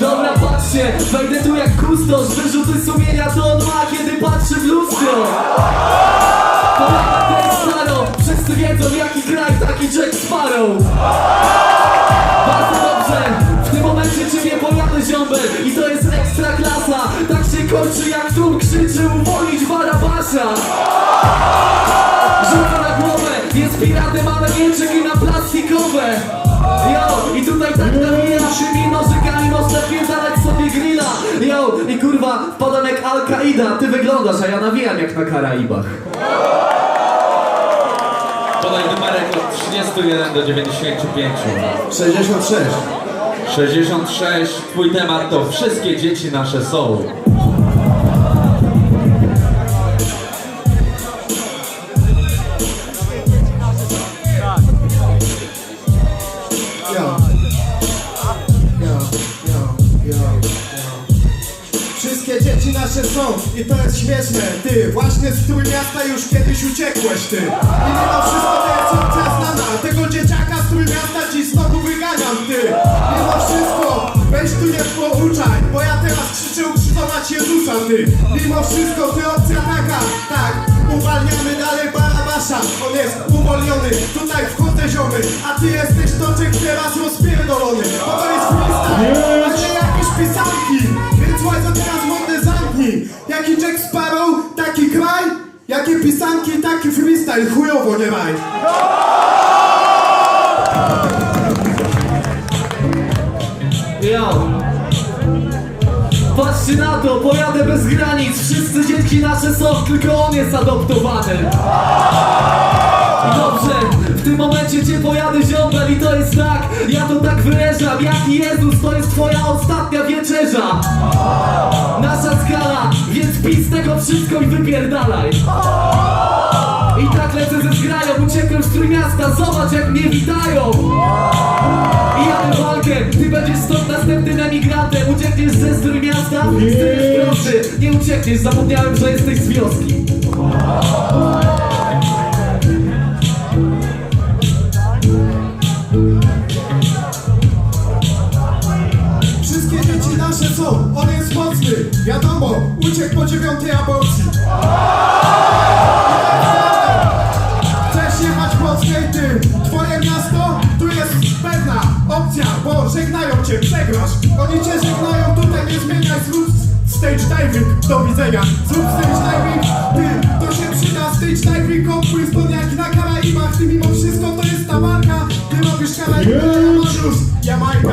Dobra, patrzcie, wejdę tu jak kustosz Wyrzuty sumienia to on ma, kiedy patrzy w lustro. Kolejna też staro Wszyscy wiedzą jaki kraj, taki Jack Sparrow. Bardzo dobrze, w tym momencie ciebie pojadę ziombel I to jest ekstra klasa. Tak się kończy jak tu krzyczy uwolnić Barabasza Rzuca na głowę, jest piratem, ale mieczyk i na plastikowe kurwa, wpadam jak Al-Qaida Ty wyglądasz, a ja nawijam jak na Karaibach Podaj numerek od 31 do 95. 66. 66. Twój temat to wszystkie dzieci nasze są. Wszystkie dzieci nasze są i to jest śmieszne. Ty, właśnie z Trójmiasta już kiedyś uciekłeś ty. I mimo wszystko to jest opcja znana Tego dzieciaka z Trójmiasta ci znowu wyganiam ty. Mimo wszystko, weź tu nie pouczaj Bo ja teraz krzyczę ukrzyżować Jezusa ty. Mimo wszystko ty opcja taka, tak. Uwalniamy dalej Barabasza On jest uwolniony, tutaj wchodzę ziomy. A ty jesteś toczek teraz rozpierdolony. Bo to jest freestyle, a nie jakieś pisanki. Więc łajzo teraz Jaki Jack Sparrow, taki kraj Jakie pisanki, taki freestyle Chujowo nie maj Yo Patrzcie na to, pojadę bez granic. Wszyscy dzieci nasze są, tylko on jest adoptowany. Dobrze, w tym momencie cię pojadę ziombel i to jest tak. Ja to tak wyrażam, jaki Jezus, to jest twoja ostatnia wieczerza z tego wszystko i wypierdalaj. I tak lecę ze zgrają, uciekłem z Trójmiasta, zobacz jak mnie witają. I jadę walkę, ty będziesz stąd następnym emigrantem. Uciekniesz ze strój miasta, stryjesz prosty Nie uciekniesz, zapomniałem, że jesteś z wioski mocny Wiadomo, uciekł po dziewiątej aborcji. Chcesz jechać mocniej ty Twoje miasto, tu jest pewna opcja Bo żegnają cię, przegrasz. Oni cię żegnają, tutaj nie zmieniaj Zrób stage diving, do widzenia. Zrób stage diving, ty, to się przyda. Stage diving, to jak na Karaibach Ty mimo wszystko to jest ta walka. Ty robisz Karaiby, a ja Jamajka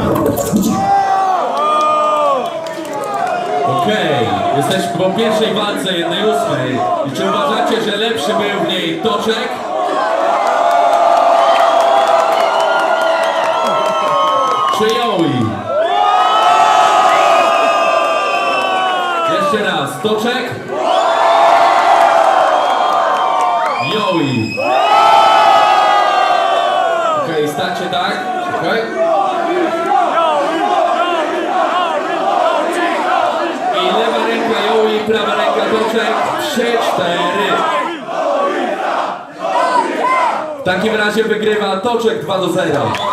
jesteśmy po pierwszej walce jednej ósmej. I czy uważacie, że lepszy był w niej Toczek? Czy Joey? Jeszcze raz, Toczek? W takim razie wygrywa Toczek 2 do 0.